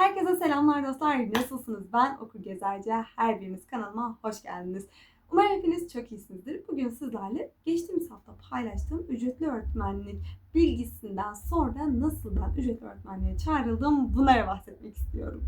Herkese selamlar dostlar. Nasılsınız? Ben Okur Gezerci. Her biriniz kanalıma hoş geldiniz. Umarım hepiniz çok iyisinizdir. Bugün sizlerle geçtiğimiz hafta paylaştığım ücretli öğretmenlik bilgisinden sonra nasıl ben ücretli öğretmenliğe çağrıldım bunlara bahsetmek istiyorum.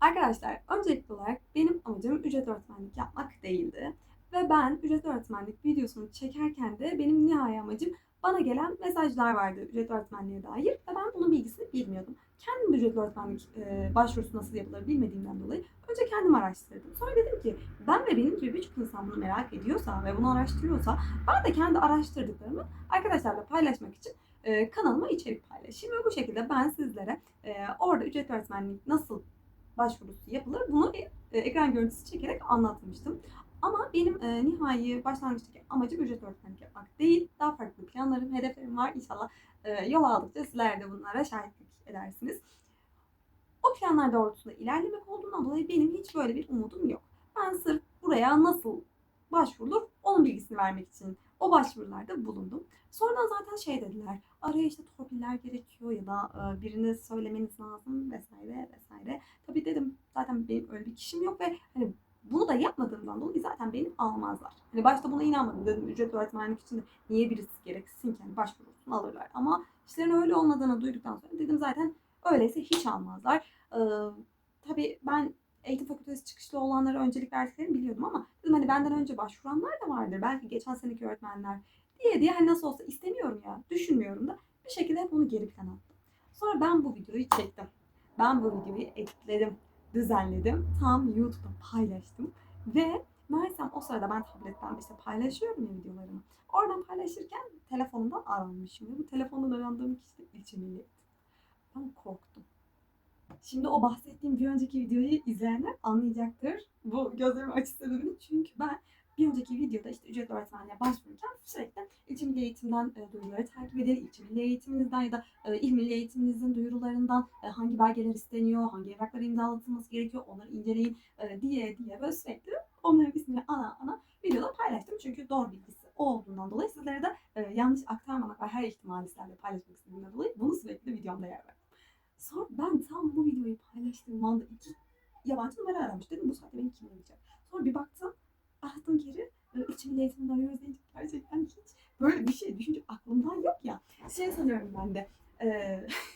Arkadaşlar öncelikli olarak benim amacım ücret öğretmenlik yapmak değildi. Ve ben ücret öğretmenlik videosunu çekerken de benim nihai amacım bana gelen mesajlar vardı ücret öğretmenliğe dair ve ben bunun bilgisini bilmiyordum. Kendim ücretli öğretmenlik e, başvurusu nasıl yapılır bilmediğimden dolayı önce kendim araştırdım. Sonra dedim ki ben ve benim gibi birçok insan bunu merak ediyorsa ve bunu araştırıyorsa ben de kendi araştırdıklarımı arkadaşlarla paylaşmak için e, kanalıma içerik paylaşayım ve bu şekilde ben sizlere e, orada ücretli öğretmenlik nasıl başvurusu yapılır bunu e, ekran görüntüsü çekerek anlatmıştım. Ama benim e, nihai başlangıçtaki amacım ücret öğretmenlik yapmak değil. Daha farklı planlarım, hedeflerim var. İnşallah e, yol aldıkça sizler de bunlara şahitlik edersiniz. O planlar doğrultusunda ilerlemek olduğundan dolayı benim hiç böyle bir umudum yok. Ben sırf buraya nasıl başvurulur onun bilgisini vermek için o başvurularda bulundum. Sonradan zaten şey dediler, araya işte torpiller gerekiyor ya da e, birine söylemeniz lazım vesaire vesaire. Tabii dedim zaten benim öyle bir kişim yok ve hani bunu da yapmadığımdan dolayı zaten beni almazlar. Hani başta buna inanmadım dedim ücret öğretmenlik için niye birisi gereksin ki hani başvurursun alırlar. Ama işlerin öyle olmadığını duyduktan sonra dedim zaten öyleyse hiç almazlar. Ee, tabii ben eğitim fakültesi çıkışlı olanlara öncelik verdiklerini biliyordum ama dedim hani benden önce başvuranlar da vardır. Belki geçen seneki öğretmenler diye diye hani nasıl olsa istemiyorum ya düşünmüyorum da bir şekilde hep onu geri plan attım. Sonra ben bu videoyu çektim. Ben bu videoyu editledim düzenledim. Tam YouTube'da paylaştım. Ve meğersem o sırada ben tabletten işte paylaşıyorum ya videolarımı. Oradan paylaşırken telefonumdan aranmışım. Ve bu telefondan arandığım kişi de ilçe milliyet. Ben korktum. Şimdi o bahsettiğim bir önceki videoyu izleyenler anlayacaktır. Bu gözlerimi açı sebebini. Çünkü ben bir önceki videoda işte ücret öğretmenliğe başvururken sürekli ilçe milli eğitimden e, duyuruları takip edin. İlçe milli eğitiminizden ya da e, il milli eğitiminizin duyurularından e, hangi belgeler isteniyor, hangi evraklar imzalatılması gerekiyor onları inceleyin e, diye diye böyle sürekli onların ismini ana ana videoda paylaştım. Çünkü doğru bilgisi olduğundan dolayı sizlere de e, yanlış aktarmamak ve her ihtimali sizlerle paylaşmak istediğimden dolayı bunu sürekli videomda yer verdim. Sonra ben tam bu videoyu paylaştığım anda iki yabancı numara aramış. Dedim bu saatte beni kim arayacak? Sonra bir baktım aradım geri. E, İlçe milli eğitimden arıyoruz deyince gerçekten hiç böyle bir şey düşünce aklımdan yok ya. Şey sanıyorum ben de. E,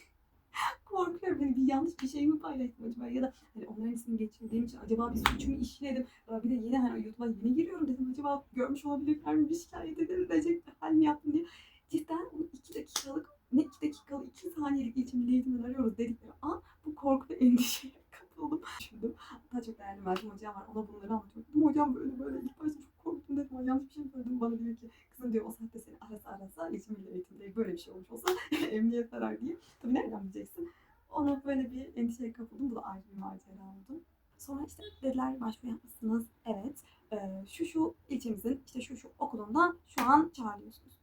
korkuyorum hani bir yanlış bir şey mi paylaştım acaba ya da hani onların ismini geçirdiğim için acaba bir suçumu işledim. Bir de yeni hani YouTube'a yeni giriyorum dedim acaba görmüş olabilirler mi bir şikayet edilecek bir hal mi yaptım diye. Cidden o iki dakikalık ne iki dakikalık iki saniyelik ilçe milli eğitimden arıyoruz dedikleri an bu korku ve endişeye kapıldım. Düşündüm. Hatta çok değerli Meltem hocam var ona bunları anlatıyorum. Dedim hocam böyle böyle ilk başta çok korktum dedim. Ama yanlış bir şey mi söyledim bana diyor ki kızım diyor o saatte seni arasa arasa ilçe milli eğitimde böyle bir şey olmuş olsa emniyet arar diye. Tabii nereden bileceksin? Ona böyle bir endişeye kapıldım. Bu da ayrı bir macera oldu. Sonra işte dediler başvuru yapmışsınız. Evet. Ee, şu şu ilçemizin işte şu şu okulundan şu an çağırıyorsunuz.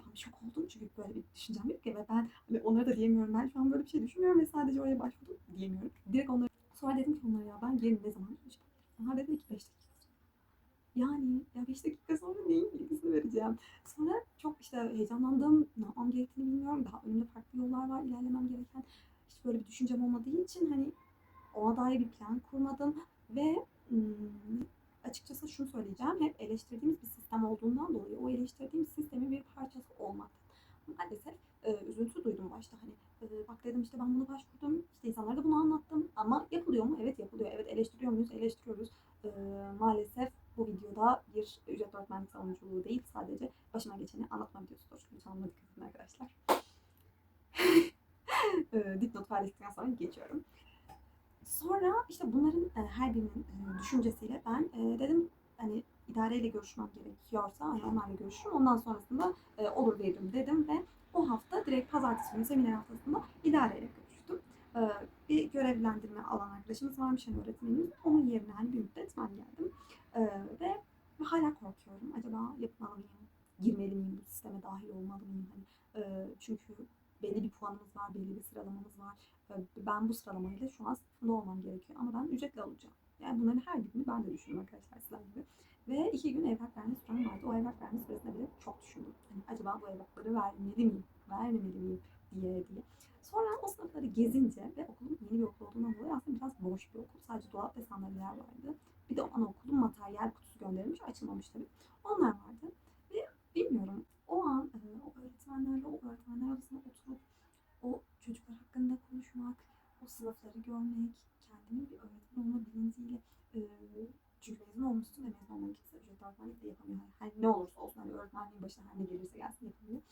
Ben şok oldum çünkü böyle bir düşüncem yok ya ve ben hani onlara da diyemiyorum. Ben şu an böyle bir şey düşünmüyorum ve sadece oraya başvurdum diyemiyorum. Direkt onlara sonra dedim ki onlara ya ben gelin ne zaman? Onlar dedi ki 5 dakika. Yani ya 5 dakika sonra neyin bilgisini vereceğim? Sonra çok işte heyecanlandım. Ne yapmam gerektiğini bilmiyorum. Daha önümde farklı yollar var ilerlemem gereken. Hiç böyle bir düşüncem olmadığı için hani dair bir plan kurmadım ve açıkçası şunu söyleyeceğim. Hep eleştirdiğimiz bir sistem olduğundan dolayı o eleştirdiğimiz sistemin bir parçası olmaktan. Maalesef e, üzüntü duydum başta hani e, bak dedim işte ben bunu başvurdum işte insanlara da bunu anlattım ama yapılıyor mu? Evet yapılıyor. Evet eleştiriyor muyuz? Eleştiriyoruz. E, maalesef bu videoda bir ücret öğretmenlik savunuculuğu değil sadece başıma geçeni anlatma videosudur. Lütfen buna dikkat edin arkadaşlar. e, dipnot paylaştıktan sonra geçiyorum. Sonra işte bunların e, her birinin e, düşüncesiyle ben e, dedim hani idareyle görüşmem gerekiyorsa hani onlarla görüşürüm. Ondan sonrasında e, olur veririm dedim ve o hafta direkt pazartesi günü seminer haftasında idareyle görüştüm. Bir görevlendirme alan arkadaşımız varmış hani öğretmenimiz. Onun yerine hani bir müddet ben geldim. Ve hala korkuyorum. Acaba yapmalı mıyım? Girmeli miyim bu sisteme dahil olmalı mıyım? Hani, çünkü belli bir puanımız var, belli bir sıralamamız var. E, Ben bu sıralamayla şu an sınıfında olmam gerekiyor ama ben ücretle alacağım. Yani bunların her birini ben de düşünüyorum arkadaşlar sizler gibi. Ve iki gün evrak verme sürem vardı. O evrak verme süresinde bile çok düşündüm. Hani acaba bu evrakları vermeli miyim, vermemeli miyim diye diye. Sonra o sınıfları gezince ve okulun yeni bir okul olduğundan dolayı aslında biraz boş bir okul. Sadece dolap ve sandalyeler vardı. Bir de anaokulun materyal kutusu gönderilmiş, açılmamış tabii. Onlar vardı. Ve bilmiyorum o an e, o öğretmenlerle o öğretmenler odasına oturup o çocuklar hakkında konuşmak, o sınıfları görmek, kendimin bir öğretmen olma bilinciyle e, çünkü mezun olmuşsun ve mezun olmayan kimse ücretli öğretmenlik de yapamıyor. Hani ne olursa olsun hani öğretmenliğin başına her ne gelirse gelsin yapamıyor.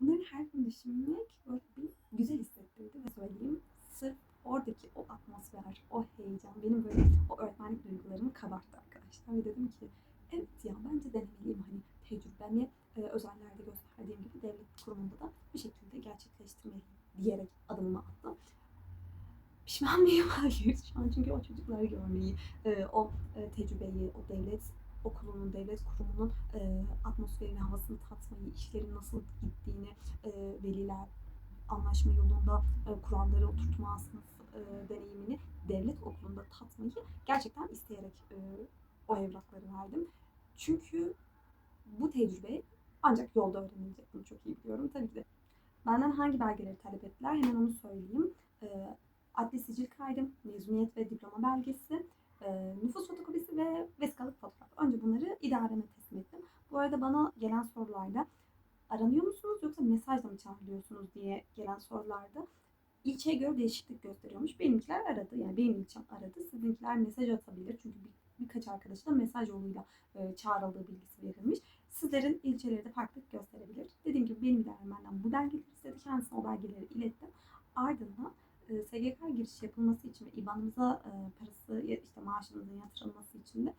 Bunların her gün düşünmek böyle bir güzel hissettirdi ve söyleyeyim sırf oradaki o atmosfer, o heyecan benim böyle o öğretmenlik duygularımı kabarttı arkadaşlar. Ve dedim ki evet ya bence denemeliyim hani tecrübemi e, özellerde gösterdiğim gibi devlet kurumunda da bir şekilde gerçekleştirmeliyim diyerek adımımı attım. Pişman mıyım? Hayır. Şu an çünkü o çocukları görmeyi, e, o e, tecrübeyi, o devlet okulunun, devlet kurumunun e, atmosferini, havasını tatmayı, işlerin nasıl gittiğini, e, veliler anlaşma yolunda e, kuralları oturtma sınıf deneyimini devlet okulunda tatmayı gerçekten isteyerek o evrakları verdim. Çünkü bu tecrübe ancak yolda öğrenilecek. Bunu çok iyi biliyorum. Tabii ki de benden hangi belgeleri talep ettiler hemen onu söyleyeyim. Adli sicil kaydım, mezuniyet ve diploma belgesi, e, nüfus fotokopisi ve vesikalık fotoğraf. Önce bunları idareme teslim ettim. Bu arada bana gelen sorularda aranıyor musunuz yoksa mesajla mı çağrılıyorsunuz diye gelen sorularda ilçeye göre değişiklik gösteriyormuş. Benimkiler aradı. Yani benim ilçem aradı. Sizinkiler mesaj atabilir. Çünkü bir, birkaç arkadaşı da mesaj yoluyla e, çağrıldığı bilgisi verilmiş. Sizlerin ilçeleri de farklılık gösterebilir. Dediğim gibi benim idarem benden bu belgeleri istedi. Kendisine o belgeleri ilettim. Ardından e, SGK giriş yapılması için ve IBAN'ımıza e, parası işte maaşımızın yatırılması için de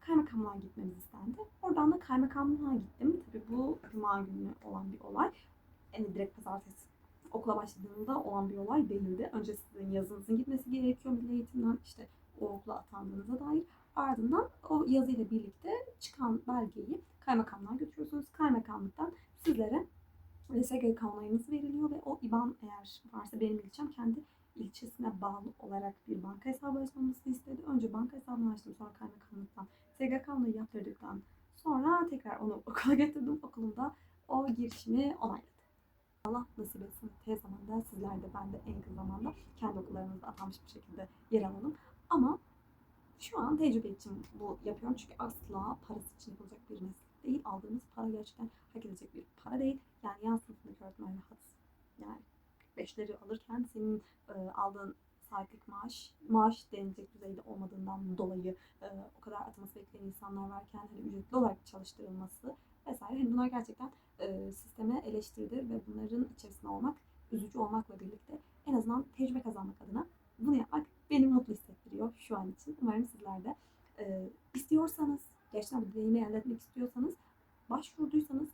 kaymakamlığa gitmemiz istendi. Oradan da kaymakamlığa gittim. Tabii bu cuma günü olan bir olay. Yani direkt pazartesi okula başladığında olan bir olay değildi. Önce sizin yazınızın gitmesi gerekiyor milli eğitimden işte o okula atandığınıza dair. Ardından o yazıyla birlikte çıkan belgeyi kaymakamlığa götürüyorsunuz. Kaymakamlıktan sizlere SGK onayınız veriliyor ve o IBAN eğer varsa benim ilçem kendi bağlı olarak bir banka hesabı açmamızı istedi. Önce banka hesabını açtım sonra kaymakamlıktan SGK onayı yaptırdıktan sonra tekrar onu okula getirdim. Okulumda o girişimi onayladı. Allah nasip etsin tez zamanda sizler de ben de en kısa zamanda kendi okullarımızda atanmış bir şekilde yer alalım. Ama şu an tecrübe için bu yapıyorum çünkü asla parası için yapılacak bir meslek değil. Aldığımız para gerçekten hak edilecek bir para değil. Yani yan sınıfındaki öğretmen rahat. Yani 45'leri alırken senin e, aldığın saatlik maaş, maaş denilecek düzeyde olmadığından dolayı e, o kadar ataması bekleyen insanlar varken hani ücretli olarak çalıştırılması vesaire. Hani bunlar gerçekten e, sisteme eleştiridir ve bunların içerisinde olmak, üzücü olmakla birlikte en azından tecrübe kazanmak adına bunu yapmak beni mutlu hissettiriyor şu an için. Umarım sizler de e, istiyorsanız, gerçekten bu deneyimi elde etmek istiyorsanız, başvurduysanız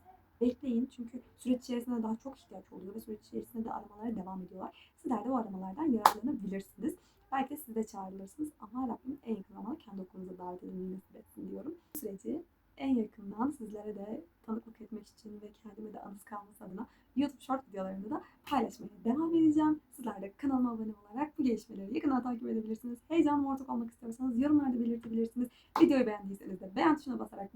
bekleyin. Çünkü süreç içerisinde daha çok ihtiyaç oluyor ve süreç içerisinde de aramalara devam ediyorlar. Sizler de o aramalardan yararlanabilirsiniz. Belki de siz de çağrılırsınız ama Rabbim en yakın zamanda kendi okulunuza davet edilmeyi nasip etsin diyorum. Süreci en yakından sizlere de tanıklık etmek için ve kendime de anıs kalması adına YouTube short videolarında da paylaşmaya devam edeceğim. Sizler de kanalıma abone olarak bu gelişmeleri yakından takip edebilirsiniz. Heyecanlı ortak olmak istiyorsanız yorumlarda belirtebilirsiniz. Videoyu beğendiyseniz de beğen tuşuna basarak